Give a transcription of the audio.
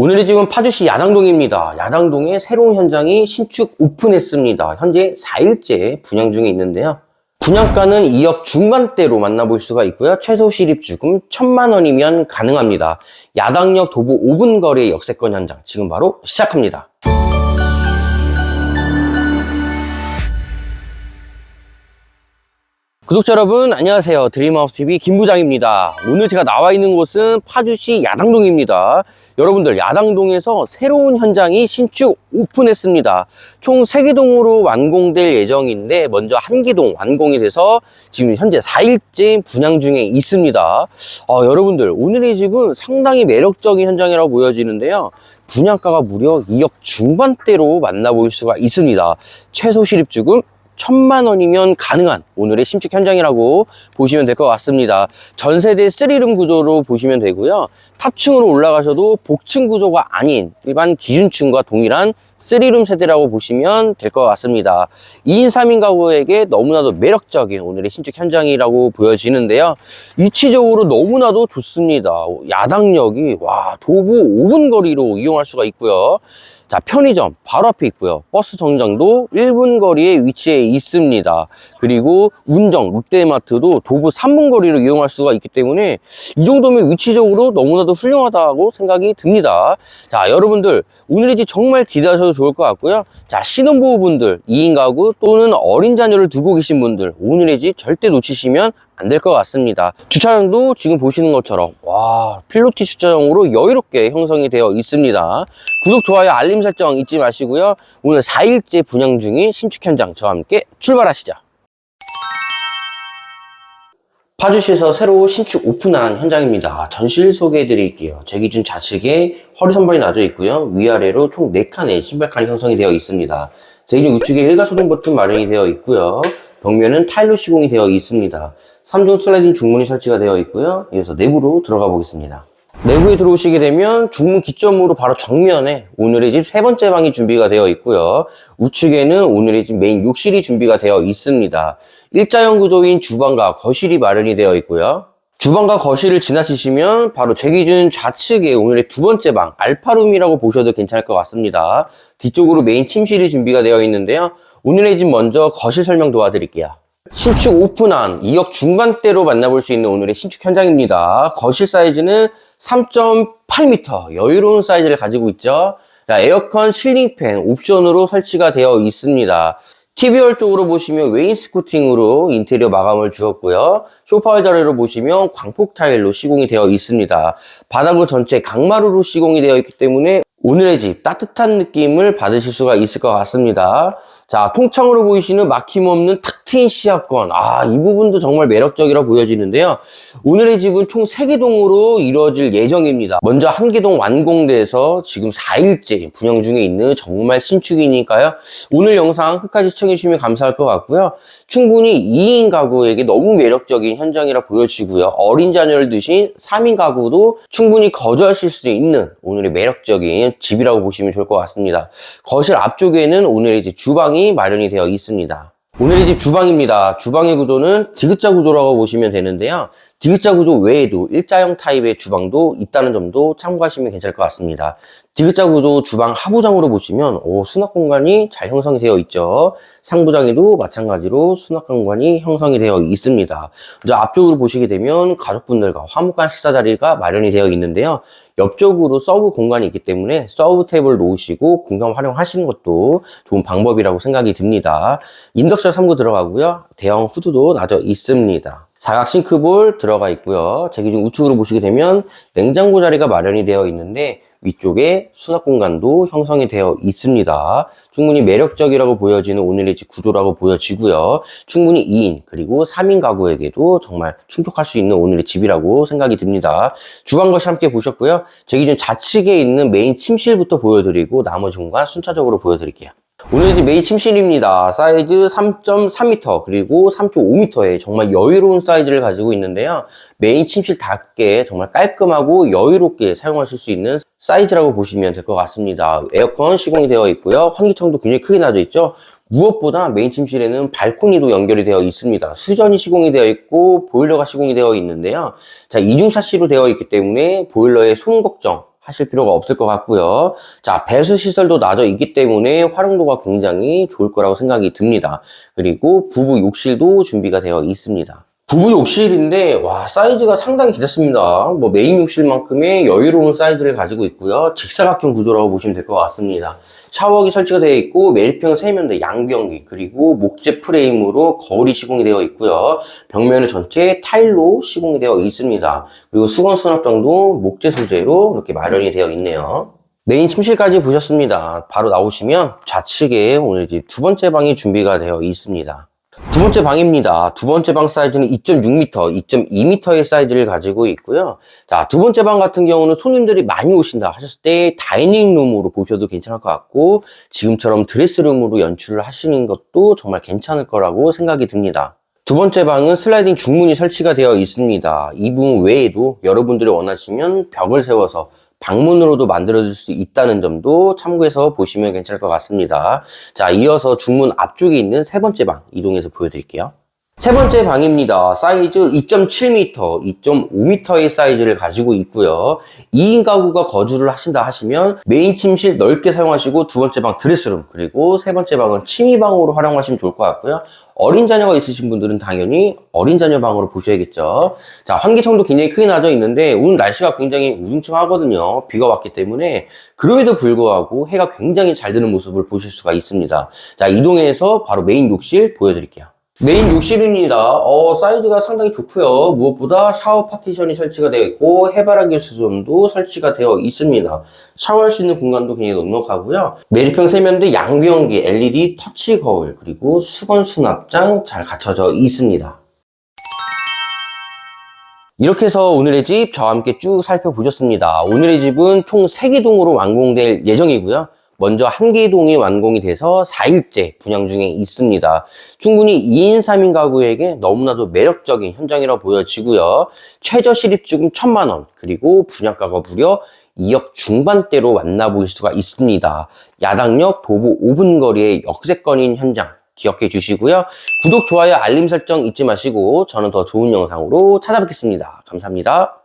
오늘의 집은 파주시 야당동입니다. 야당동에 새로운 현장이 신축 오픈했습니다. 현재 4일째 분양 중에 있는데요. 분양가는 2억 중반대로 만나볼 수가 있고요. 최소 실입주금 1천만 원이면 가능합니다. 야당역 도보 5분 거리의 역세권 현장 지금 바로 시작합니다. 구독자 여러분 안녕하세요. 드림하우스TV 김부장입니다. 오늘 제가 나와 있는 곳은 파주시 야당동입니다. 여러분들 야당동에서 새로운 현장이 신축 오픈했습니다. 총 3개 동으로 완공될 예정인데 먼저 한 개동 완공이 돼서 지금 현재 4일째 분양 중에 있습니다. 어, 여러분들 오늘의 집은 상당히 매력적인 현장이라고 보여지는데요. 분양가가 무려 2억 중반대로 만나볼 수가 있습니다. 최소 실입주금 천만 원이면 가능한 오늘의 신축 현장이라고 보시면 될 것 같습니다. 전세대 3룸 구조로 보시면 되고요. 탑층으로 올라가셔도 복층 구조가 아닌 일반 기준층과 동일한 3룸 세대라고 보시면 될 것 같습니다. 2인 3인 가구에게 너무나도 매력적인 오늘의 신축 현장이라고 보여지는데요. 위치적으로 너무나도 좋습니다. 야당역이 와 도보 5분 거리로 이용할 수가 있고요. 자, 편의점 바로 앞에 있고요. 버스 정장도 1분 거리에 위치해 있습니다. 그리고 운정, 롯데마트도 도보 3분 거리로 이용할 수가 있기 때문에 이 정도면 위치적으로 너무나도 훌륭하다고 생각이 듭니다. 자, 여러분들 오늘의 집 정말 기대하셔도 좋을 것 같고요. 자, 신혼부부분들, 2인 가구 또는 어린 자녀를 두고 계신 분들 오늘의 집 절대 놓치시면 안 될 것 같습니다. 주차장도 지금 보시는 것처럼 와 필로티 주차장으로 여유롭게 형성이 되어 있습니다. 구독, 좋아요, 알림 설정 잊지 마시고요. 오늘 4일째 분양 중인 신축 현장 저와 함께 출발하시죠. 파주시에서 새로 신축 오픈한 현장입니다. 전실 소개해 드릴게요. 제 기준 좌측에 허리 선반이 놔져 있고요. 위아래로 총 4칸의 신발칸이 형성이 되어 있습니다. 제 기준 우측에 일가 소등 버튼 마련이 되어 있고요. 벽면은 타일로 시공이 되어 있습니다. 3중 슬라이딩 중문이 설치가 되어 있고요. 이어서 내부로 들어가 보겠습니다. 내부에 들어오시게 되면 중문 기점으로 바로 정면에 오늘의 집 세 번째 방이 준비가 되어 있고요. 우측에는 오늘의 집 메인 욕실이 준비가 되어 있습니다. 일자형 구조인 주방과 거실이 마련이 되어 있고요. 주방과 거실을 지나치시면 바로 제 기준 좌측에 오늘의 두 번째 방 알파룸이라고 보셔도 괜찮을 것 같습니다. 뒤쪽으로 메인 침실이 준비가 되어 있는데요. 오늘의 집 먼저 거실 설명 도와드릴게요. 신축 오픈한 2억 중반대로 만나볼 수 있는 오늘의 신축 현장입니다. 거실 사이즈는 3.8m 여유로운 사이즈를 가지고 있죠. 자, 에어컨 실링팬 옵션으로 설치가 되어 있습니다. TV홀 쪽으로 보시면 웨인스코팅으로 인테리어 마감을 주었고요. 소파 자리로 보시면 광폭 타일로 시공이 되어 있습니다. 바닥은 전체 강마루로 시공이 되어 있기 때문에 오늘의 집 따뜻한 느낌을 받으실 수가 있을 것 같습니다. 자, 통창으로 보이시는 막힘없는 탁 트인 시야권. 아, 이 부분도 정말 매력적이라 보여지는데요. 오늘의 집은 총 3개동으로 이루어질 예정입니다. 먼저 한 개동 완공돼서 지금 4일째 분양 중에 있는 정말 신축이니까요. 오늘 영상 끝까지 시청해주시면 감사할 것 같고요. 충분히 2인 가구에게 너무 매력적인 현장이라 보여지고요. 어린 자녀를 두신 3인 가구도 충분히 거주하실 수 있는 오늘의 매력적인 집이라고 보시면 좋을 것 같습니다. 거실 앞쪽에는 오늘의 주방이 마련이 되어 있습니다. 오늘의 집 주방입니다. 주방의 구조는 디귿자 구조라고 보시면 되는데요. 디귿자 구조 외에도 일자형 타입의 주방도 있다는 점도 참고하시면 괜찮을 것 같습니다. 디귿자 구조 주방 하부장으로 보시면 오, 수납 공간이 잘 형성이 되어 있죠. 상부장에도 마찬가지로 수납 공간이 형성이 되어 있습니다. 이제 앞쪽으로 보시게 되면 가족분들과 화목한 식사 자리가 마련이 되어 있는데요. 옆쪽으로 서브 공간이 있기 때문에 서브 탭을 놓으시고 공간 활용하시는 것도 좋은 방법이라고 생각이 듭니다. 인덕션 3구 들어가고요. 대형 후드도 놔져 있습니다. 사각 싱크볼 들어가 있고요. 제 기준 우측으로 보시게 되면 냉장고 자리가 마련이 되어 있는데 위쪽에 수납 공간도 형성이 되어 있습니다. 충분히 매력적이라고 보여지는 오늘의 집 구조라고 보여지고요. 충분히 2인 그리고 3인 가구에게도 정말 충족할 수 있는 오늘의 집이라고 생각이 듭니다. 주방 것이 함께 보셨고요. 제 기준 좌측에 있는 메인 침실부터 보여드리고 나머지 공간 순차적으로 보여드릴게요. 오늘 집 메인 침실입니다. 사이즈 3.3m 그리고 3.5m의 정말 여유로운 사이즈를 가지고 있는데요. 메인 침실답게 정말 깔끔하고 여유롭게 사용하실 수 있는 사이즈라고 보시면 될 것 같습니다. 에어컨 시공이 되어 있고요. 환기창도 굉장히 크게 놔져 있죠. 무엇보다 메인 침실에는 발코니도 연결이 되어 있습니다. 수전이 시공이 되어 있고 보일러가 시공이 되어 있는데요. 자 이중 샤시로 되어 있기 때문에 보일러의 손 걱정 하실 필요가 없을 것 같고요. 자, 배수 시설도 낮아 있기 때문에 활용도가 굉장히 좋을 거라고 생각이 듭니다. 그리고 부부 욕실도 준비가 되어 있습니다. 부부 욕실인데 와 사이즈가 상당히 괜찮습니다. 뭐 메인 욕실만큼의 여유로운 사이즈를 가지고 있고요. 직사각형 구조라고 보시면 될 것 같습니다. 샤워기 설치가 되어 있고 매립형 세면대 양변기 그리고 목재 프레임으로 거울이 시공이 되어 있고요. 벽면은 전체 타일로 시공이 되어 있습니다. 그리고 수건 수납장도 목재 소재로 이렇게 마련이 되어 있네요. 메인 침실까지 보셨습니다. 바로 나오시면 좌측에 오늘 이제 두 번째 방이 준비가 되어 있습니다. 두 번째 방입니다. 두 번째 방 사이즈는 2.6m, 2.2m의 사이즈를 가지고 있고요. 자, 두 번째 방 같은 경우는 손님들이 많이 오신다 하셨을 때 다이닝룸으로 보셔도 괜찮을 것 같고 지금처럼 드레스룸으로 연출을 하시는 것도 정말 괜찮을 거라고 생각이 듭니다. 두 번째 방은 슬라이딩 중문이 설치가 되어 있습니다. 이 부분 외에도 여러분들이 원하시면 벽을 세워서 방문으로도 만들어줄 수 있다는 점도 참고해서 보시면 괜찮을 것 같습니다. 자, 이어서 중문 앞쪽에 있는 세 번째 방 이동해서 보여드릴게요. 세 번째 방입니다. 사이즈 2.7m, 2.5m의 사이즈를 가지고 있고요. 2인 가구가 거주를 하신다 하시면 메인 침실 넓게 사용하시고 두 번째 방 드레스룸 그리고 세 번째 방은 취미방으로 활용하시면 좋을 것 같고요. 어린 자녀가 있으신 분들은 당연히 어린 자녀 방으로 보셔야겠죠. 자, 환기청도 굉장히 크게 나져 있는데 오늘 날씨가 굉장히 우중충하거든요. 비가 왔기 때문에 그럼에도 불구하고 해가 굉장히 잘 드는 모습을 보실 수가 있습니다. 자, 이동해서 바로 메인 욕실 보여드릴게요. 메인 욕실입니다. 어, 사이즈가 상당히 좋고요. 무엇보다 샤워 파티션이 설치가 되어 있고 해바라기 수전도 설치가 되어 있습니다. 샤워할 수 있는 공간도 굉장히 넉넉하고요. 매립형 세면대 양변기, LED 터치 거울, 그리고 수건 수납장 잘 갖춰져 있습니다. 이렇게 해서 오늘의 집 저와 함께 쭉 살펴보셨습니다. 오늘의 집은 총 3개 동으로 완공될 예정이고요. 먼저 한개 동이 완공이 돼서 4일째 분양 중에 있습니다. 충분히 2인 3인 가구에게 너무나도 매력적인 현장이라고 보여지고요. 최저 실입주금 1천만 원, 그리고 분양가가 무려 2억 중반대로 만나보실 수가 있습니다. 야당역 도보 5분 거리의 역세권인 현장 기억해 주시고요. 구독, 좋아요, 알림 설정 잊지 마시고 저는 더 좋은 영상으로 찾아뵙겠습니다. 감사합니다.